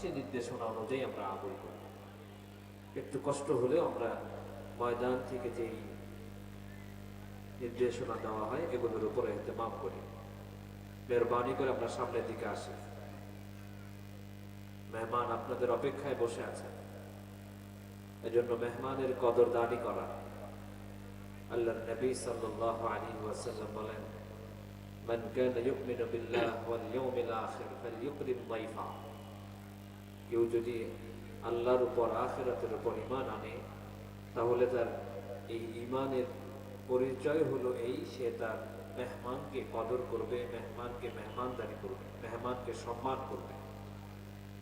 সেই নির্দেশনা অনুযায়ী আমরা আমল করি। একটু কষ্ট হলেও আমরা ময়দান থেকে যেই নির্দেশনা দেওয়া হয়, এগুলোর উপরে মাপ করি। মেহরবানি করে আমরা সামনের দিকে আসি। মেহমান আপনাদের অপেক্ষায় বসে আছেন। এজন্য মেহমানের কদর কদরদানি করা। আল্লাহ নবী সাল্লাল্লাহু আলাইহি ওয়াসাল্লাম বলেন কানা ইউমিনু বিল্লাহ ওয়াল ইয়াউমিল আখির ফালইউকরিম দাইফা। কেউ যদি আল্লাহর উপর, আখিরাতের উপর ঈমান আনে, তাহলে তার এই ঈমানের পরিচয় হলো এই, সে তার মেহমানকে কদর করবে, মেহমানকে মেহমানদারি করবে, মেহমানকে সম্মান করবে।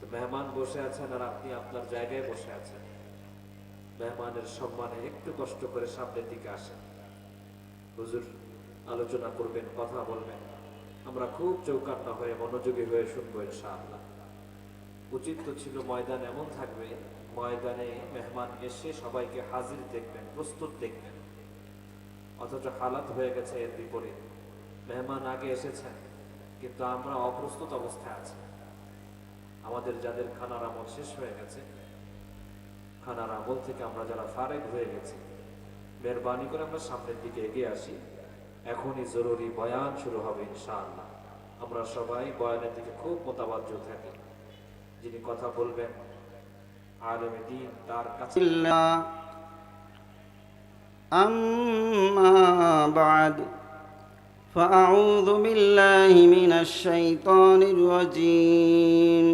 তো মেহমান বসে আছেন আর আপনি আপনার জায়গায় বসে আছেন। মেহমানের সম্মানে একটু কষ্ট করে সামনের দিকে আসেন। হুজুর আলোচনা করবেন, কথা বলবেন। আমরা খুব চৌকান্না হয়ে, মনোযোগী হয়ে শুনব ইনশাআল্লাহ। উচিত তো ছিল ময়দান এমন থাকবে, ময়দানে মেহমান এসে সবাইকে হাজির দেখবেন, প্রস্তুত দেখবেন। অথচ হালাত হয়ে গেছে এর বিপরীত। মেহমান আগে এসেছেন, কিন্তু আমরা অপ্রস্তুত অবস্থায় আছি। আমাদের যাদের খানার আমল শেষ হয়ে গেছে, খানার আমল থেকে আমরা যারা ফারেক হয়ে গেছি, মেহরবানি করে আমরা সামনের দিকে এগিয়ে আসি। এখনই জরুরি বয়ান শুরু হবে ইনশাআল্লাহ। আমরা সবাই বয়ানের দিকে খুব মোতাবাজ্য থাকি। যিনি কথা বলবেন আলেমে দিন তার কাছে الله أما بعد فأعوذ بالله من الشيطان الرجيم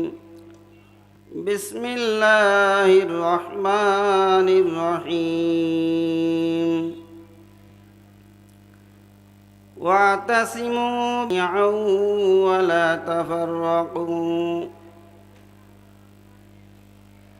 بسم الله الرحمن الرحيم واعتصموا جميعا ولا تفرقوا